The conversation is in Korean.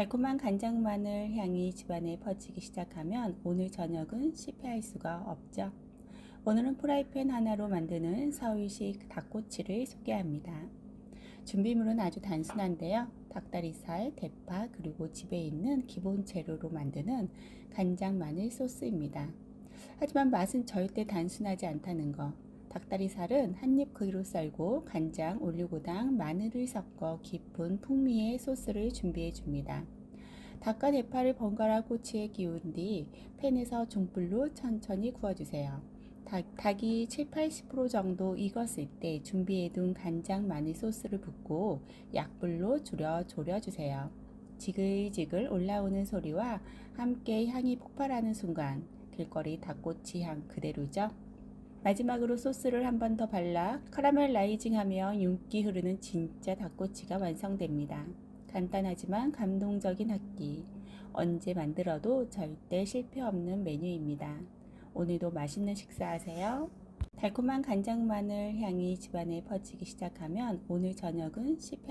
달콤한 간장 마늘 향이 집안에 퍼지기 시작하면 오늘 저녁은 실패할 수가 없죠. 오늘은 프라이팬 하나로 만드는 서울식 닭꼬치를 소개합니다. 준비물은 아주 단순한데요. 닭다리살, 대파, 그리고 집에 있는 기본 재료로 만드는 간장 마늘 소스입니다. 하지만 맛은 절대 단순하지 않다는 거. 닭다리살은 한입 크기로 썰고 간장, 올리고당, 마늘을 섞어 깊은 풍미의 소스를 준비해 줍니다. 닭과 대파를 번갈아 꼬치에 기운 뒤 팬에서 중불로 천천히 구워주세요. 닭, 닭이 7, 80% 정도 익었을 때 준비해둔 간장 마늘 소스를 붓고 약불로 줄여 졸여주세요. 지글지글 올라오는 소리와 함께 향이 폭발하는 순간 길거리 닭꼬치 향 그대로죠. 마지막으로 소스를 한 번 더 발라 카라멜라이징 하면 윤기 흐르는 진짜 닭꼬치가 완성됩니다. 간단하지만 감동적인 한 끼. 언제 만들어도 절대 실패 없는 메뉴입니다. 오늘도 맛있는 식사하세요. 달콤한 간장 마늘 향이 집안에 퍼지기 시작하면 오늘 저녁은 실패